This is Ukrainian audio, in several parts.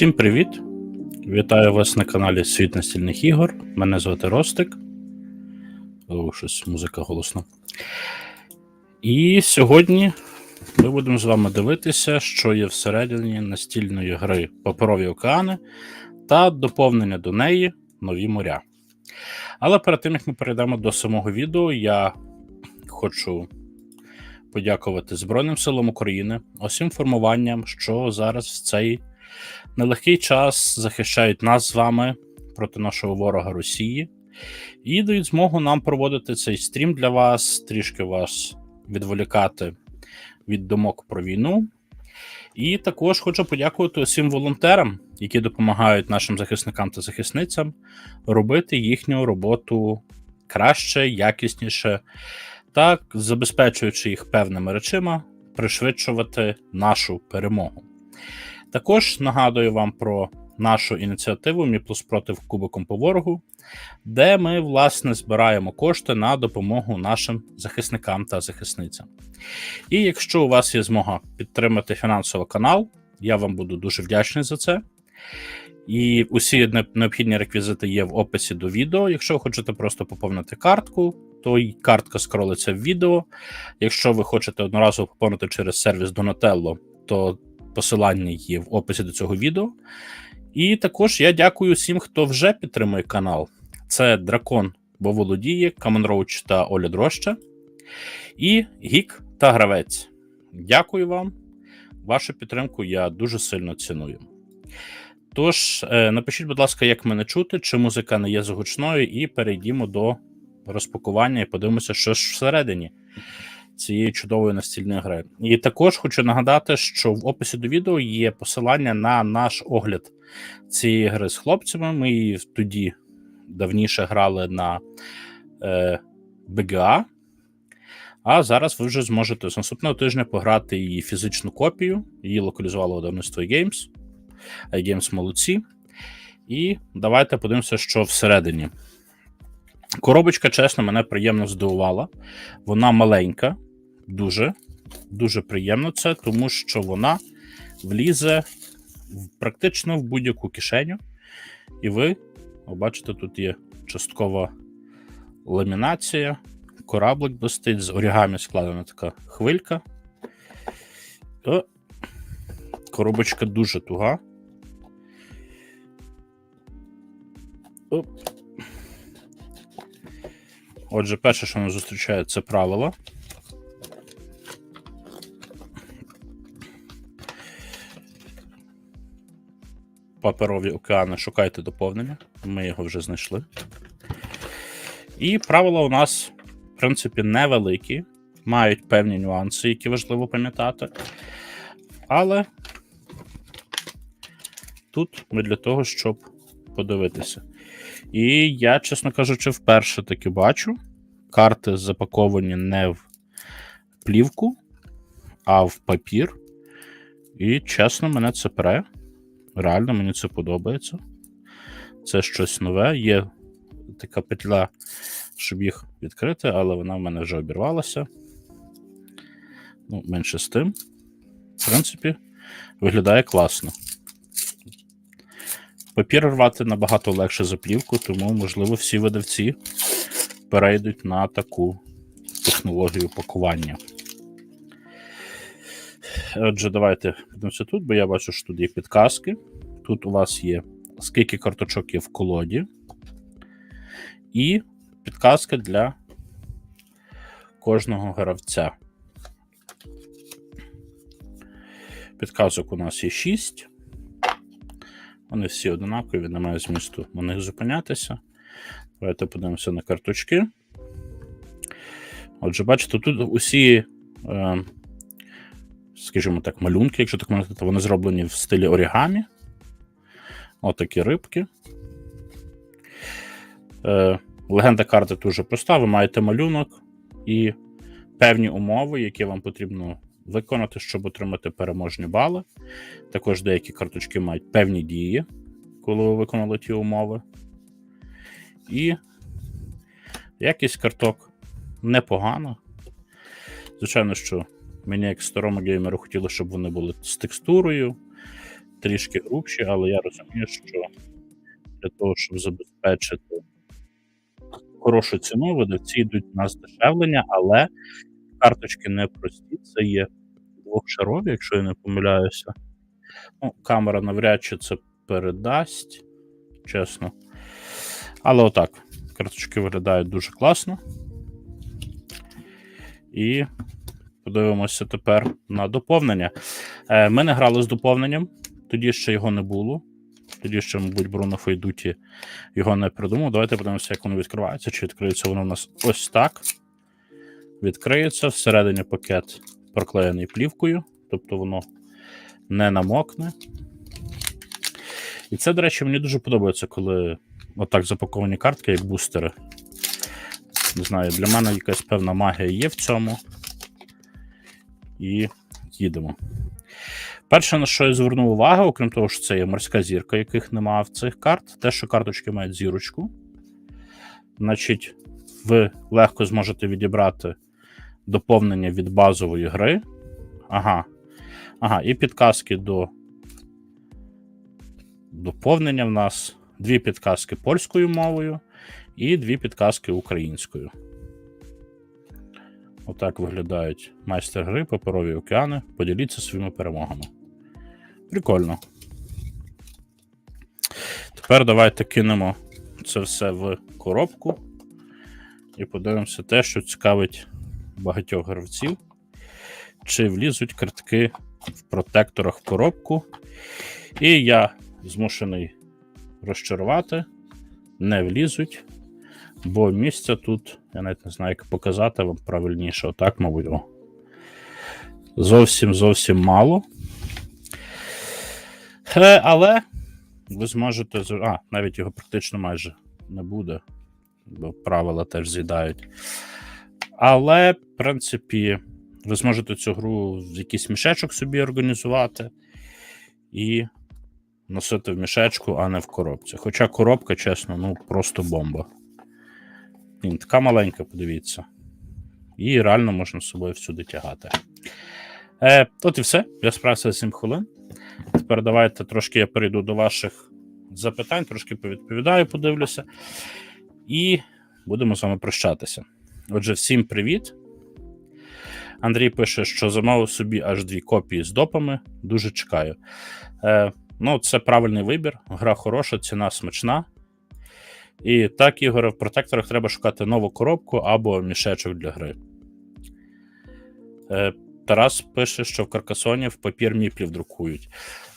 Всім привіт! Вітаю вас на каналі Світ настільних ігор. Мене звати Ростик. О, щось музика голосна. І сьогодні ми будемо з вами дивитися, що є всередині настільної гри Паперові океани та доповнення до неї нові моря. Але перед тим як ми перейдемо до самого відео, я хочу подякувати Збройним силам України, усім формуванням, що зараз в цей нелегкий час захищають нас з вами проти нашого ворога Росії і дають змогу нам проводити цей стрім для вас, трішки вас відволікати від думок про війну. І також хочу подякувати усім волонтерам, які допомагають нашим захисникам та захисницям робити їхню роботу краще, якісніше, так забезпечуючи їх певними речима, пришвидшувати нашу перемогу. Також нагадую вам про нашу ініціативу Мі плюс проти кубиком по ворогу, де ми, власне, збираємо кошти на допомогу нашим захисникам та захисницям. І якщо у вас є змога підтримати фінансово канал, я вам буду дуже вдячний за це. І усі необхідні реквізити є в описі до відео. Якщо ви хочете просто поповнити картку, то й картка скролиться в відео. Якщо ви хочете одноразово поповнити через сервіс Donatello, то посилання є в описі до цього відео. І також я дякую всім, хто вже підтримує канал. Це Дракон Володіє, Каменроуч та Оля Дроща, і Гік та Гравець. Дякую вам. Вашу підтримку я дуже сильно ціную. Тож, е, напишіть, будь ласка, як мене чути, чи музика не є загучною, і перейдімо до розпакування і подивимося, що ж всередині цієї чудової настільної гри. І також хочу нагадати, що в описі до відео є посилання на наш огляд цієї гри з хлопцями. Ми її тоді давніше грали на е, BGA, а зараз ви вже зможете з наступного тижня пограти її фізичну копію. Її локалізувало видавництво Games. iGames молодці. І давайте подивимося, що всередині. Коробочка, чесно, мене приємно здивувала. Вона маленька, дуже дуже приємно це, тому що вона влізе практично в будь-яку кишеню. І ви, бачите, тут є часткова ламінація, кораблик блистить, з орігамі складена така хвилька. О, коробочка дуже туга. Оп. Отже, перше, що нас зустрічає, це правила. Паперові океани, шукайте доповнення. Ми його вже знайшли. І правила у нас, в принципі, невеликі, мають певні нюанси, які важливо пам'ятати. Але тут ми для того, щоб подивитися. І я, чесно кажучи, вперше таки бачу. Карти запаковані не в плівку, а в папір. І чесно, мене це пре. Реально, мені це подобається. Це щось нове. Є така петля, щоб їх відкрити, але вона в мене вже обірвалася. Ну, менше з тим. В принципі, виглядає класно. Папір рвати набагато легше за плівку, тому, можливо, всі видавці перейдуть на таку технологію пакування. Отже, давайте подивимося тут, бо я бачу, що тут є підказки. Тут у вас є скільки карточок є в колоді, і підказка для кожного гравця. Підказок у нас є 6. Вони всі однакові, немає змісту на них зупинятися. Давайте подивимося на карточки. Отже, бачите, тут усі, е, скажімо так, малюнки, якщо так можна сказати, вони зроблені в стилі орігамі. Отакі рибки. Е, Легенда карти дуже проста. Ви маєте малюнок і певні умови, які вам потрібно виконати, щоб отримати переможні бали. Також деякі карточки мають певні дії, коли ви виконали ті умови. І якість карток непогана. Звичайно, що мені, як старому геймеру, хотілося, щоб вони були з текстурою, трішки грубші, але я розумію, що для того, щоб забезпечити хорошу ціну, видавці йдуть на здешевлення, але карточки не прості, це є двохшарові, якщо я не помиляюся. Ну, камера навряд чи це передасть, чесно. Але отак, карточки виглядають дуже класно. І подивимося тепер на доповнення. Е, Ми не грали з доповненням, тоді ще його не було. Тоді ще, мабуть, Бруно Фейдуті його не придумав. Давайте подивимося, як воно відкривається. Чи відкриється воно у нас ось так. Відкриється. Всередині пакет проклеєний плівкою, тобто воно не намокне. І це, до речі, мені дуже подобається, коли отак запаковані картки, як бустери. Не знаю, для мене якась певна магія є в цьому. І їдемо. Перше, на що я звернув увагу, окрім того, що це є морська зірка, яких немає в цих карт, те, що карточки мають зірочку. Значить, ви легко зможете відібрати доповнення від базової гри. Ага. Ага, і підказки до доповнення в нас дві підказки польською мовою і дві підказки українською. Отак виглядають майстер гри, паперові океани. Поділіться своїми перемогами. Прикольно. Тепер давайте кинемо це все в коробку і подивимося те, що цікавить багатьох гравців. Чи влізуть картки в протекторах в коробку. І я змушений розчарувати, не влізуть, бо місця тут, я навіть не знаю, як показати вам правильніше, отак, мабуть. О. Зовсім зовсім мало. Е, але ви зможете. А, навіть його практично майже не буде, бо правила теж з'їдають. Але, в принципі, ви зможете цю гру в якийсь мішечок собі організувати і носити в мішечку, а не в коробці. Хоча коробка, чесно, ну просто бомба. Він така маленька, подивіться. І реально можна з собою всюди тягати. Е, От і все. Я справився за 7 хвилин. Тепер давайте трошки я перейду до ваших запитань, трошки повідповідаю, подивлюся. І будемо з вами прощатися. Отже, всім привіт. Андрій пише, що замовив собі аж дві копії з допами. Дуже чекаю. Е, ну, це правильний вибір. Гра хороша, ціна смачна. І так, Ігоре, в протекторах треба шукати нову коробку або мішечок для гри. Е, Тарас пише, що в Каркасоні в папір міплів друкують.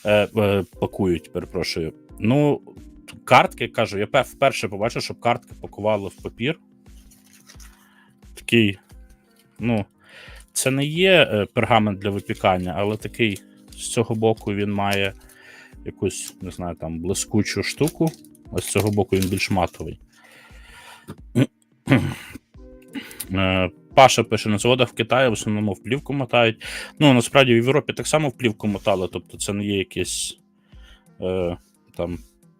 Е, е, пакують, перепрошую. Ну, картки кажу, я вперше побачив, щоб картки пакували в папір. Такий, ну, це не є е, пергамент для випікання, але такий з цього боку він має якусь, не знаю, там блискучу штуку, а з цього боку він більш матовий. Е, Паша пише: на заводах в Китаї в основному в плівку мотають. Ну, насправді в Європі так само в плівку мотали, тобто це не є якесь е, там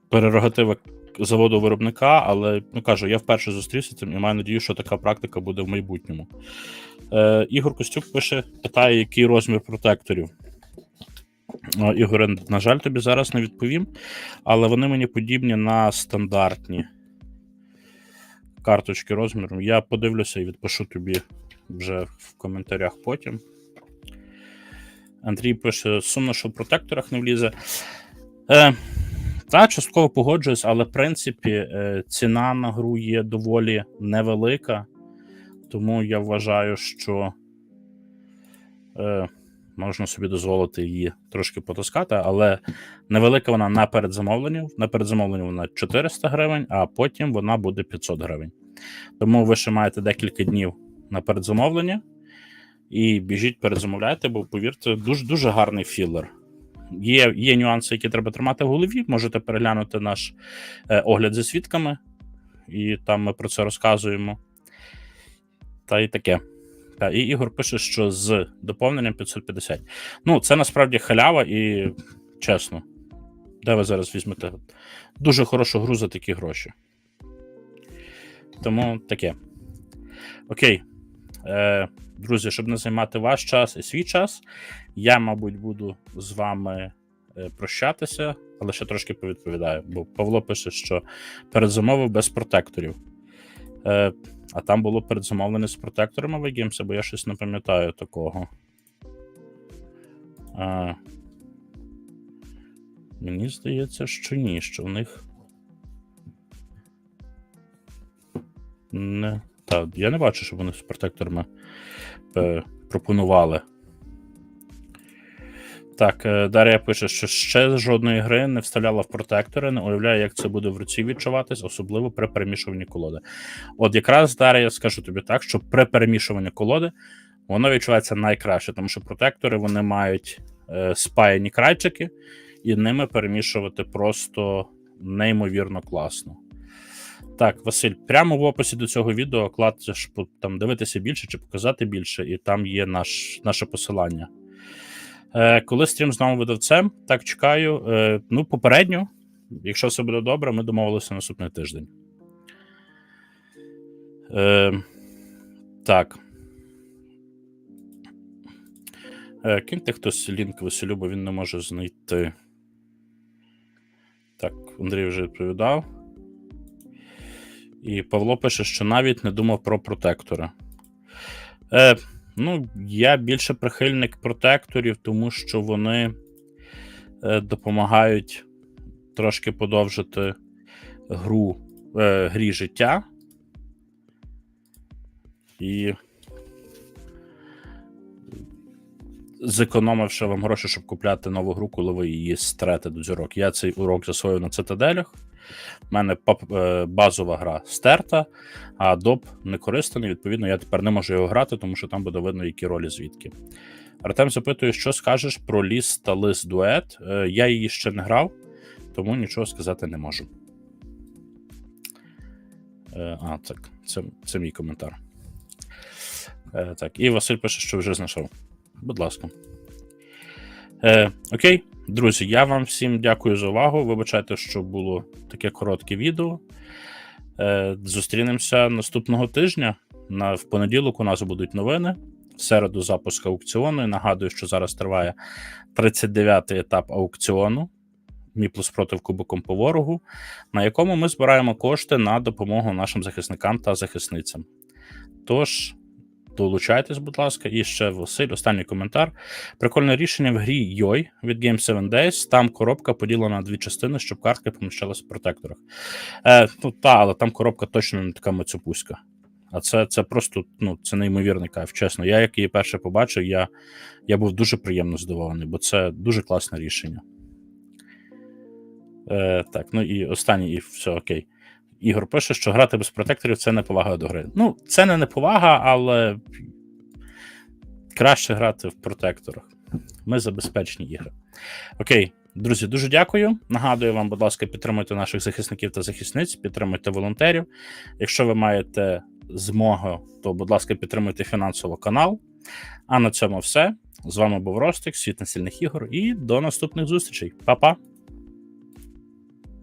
прерогатива заводу виробника, але ну кажу, я вперше зустрівся цим і маю надію, що така практика буде в майбутньому. Е, Ігор Костюк пише: питає, який розмір протекторів. Ігоре, на жаль, тобі зараз не відповім, але вони мені подібні на стандартні карточки розміру. Я подивлюся і відпишу тобі вже в коментарях потім. Андрій пише: сумно, що в протекторах не влізе. Е, та, частково погоджуюсь, але в принципі е, ціна на гру є доволі невелика, тому я вважаю, що е, можна собі дозволити її трошки потаскати, але невелика вона на передзамовленні. На передзамовленні вона 400 гривень, а потім вона буде 500 гривень. Тому ви ще маєте декілька днів на передзамовлення і біжіть передзамовляйте, бо повірте, дуже дуже гарний філер. Є, є нюанси, які треба тримати в голові. Можете переглянути наш е, огляд зі свідками, і там ми про це розказуємо. Та й таке. Та, і Ігор пише, що з доповненням 550. Ну, це насправді халява, і чесно, де ви зараз візьмете дуже хорошу гру за такі гроші. Тому таке. Окей. Е, Друзі, щоб не займати ваш час і свій час, я, мабуть, буду з вами е, прощатися, але ще трошки повідповідаю. Бо Павло пише, що передзамовив без протекторів. Е, а там було передзамовлене з протекторами в бо я щось не пам'ятаю такого. А, мені здається, що ні, що в них. Не. Так, я не бачу, щоб вони з протекторами е, пропонували. Так, е, Дар'я пише, що ще жодної гри не вставляла в протектори, не уявляю, як це буде в руці відчуватись, особливо при перемішуванні колоди. От якраз Дар'я, скажу тобі так, що при перемішуванні колоди воно відчувається найкраще, тому що протектори вони мають е, спаяні крайчики, і ними перемішувати просто неймовірно класно. Так, Василь, прямо в описі до цього відео кладеш там дивитися більше чи показати більше, і там є наш, наше посилання. Е, коли стрім з новим видавцем, так чекаю. Е, ну, попередньо, якщо все буде добре, ми домовилися на наступний тиждень. Е, так. Киньте хтось лінк Василю, бо він не може знайти. Так, Андрій вже відповідав. І Павло пише, що навіть не думав про протектори. Е, ну, я більше прихильник протекторів, тому що вони е, допомагають трошки подовжити гру, е, грі життя. І зекономивши вам гроші, щоб купляти нову гру, коли ви її стрете до зірок. Я цей урок засвоїв на цитаделях. У мене е, базова гра стерта, а доп не користаний. Відповідно, я тепер не можу його грати, тому що там буде видно, які ролі звідки. Артем запитує, що скажеш про ліс та лис дует. Е, Я її ще не грав, тому нічого сказати не можу. Е, А, так, це, це мій коментар. Так, і Василь пише, що вже знайшов. Будь ласка. Е, окей, друзі, я вам всім дякую за увагу. Вибачайте, що було таке коротке відео. Е, зустрінемося наступного тижня. На, в понеділок у нас будуть новини. В середу запуск аукціону. І нагадую, що зараз триває 39-й етап аукціону. Мі плюс проти Кубоком по ворогу, на якому ми збираємо кошти на допомогу нашим захисникам та захисницям. Тож, долучайтесь, будь ласка, і ще Василь, останній коментар. Прикольне рішення в грі Йой від Game 7 Days. Там коробка поділена на дві частини, щоб картки поміщалися в протекторах. Е, ну та, але там коробка точно не така мацюпуська. А це, це просто ну, це неймовірний кайф. Чесно. Я, як її перше побачив, я, я був дуже приємно здивований, бо це дуже класне рішення. Е, так, ну і останній, і все окей. Ігор пише, що грати без протекторів це неповага до гри. Ну, це не неповага, але краще грати в протекторах. Ми за безпечні ігри. Окей, друзі, дуже дякую. Нагадую вам, будь ласка, підтримуйте наших захисників та захисниць, підтримуйте волонтерів. Якщо ви маєте змогу, то, будь ласка, підтримуйте фінансово канал. А на цьому все. З вами був Ростик, світ насильних ігор, і до наступних зустрічей. Па-па!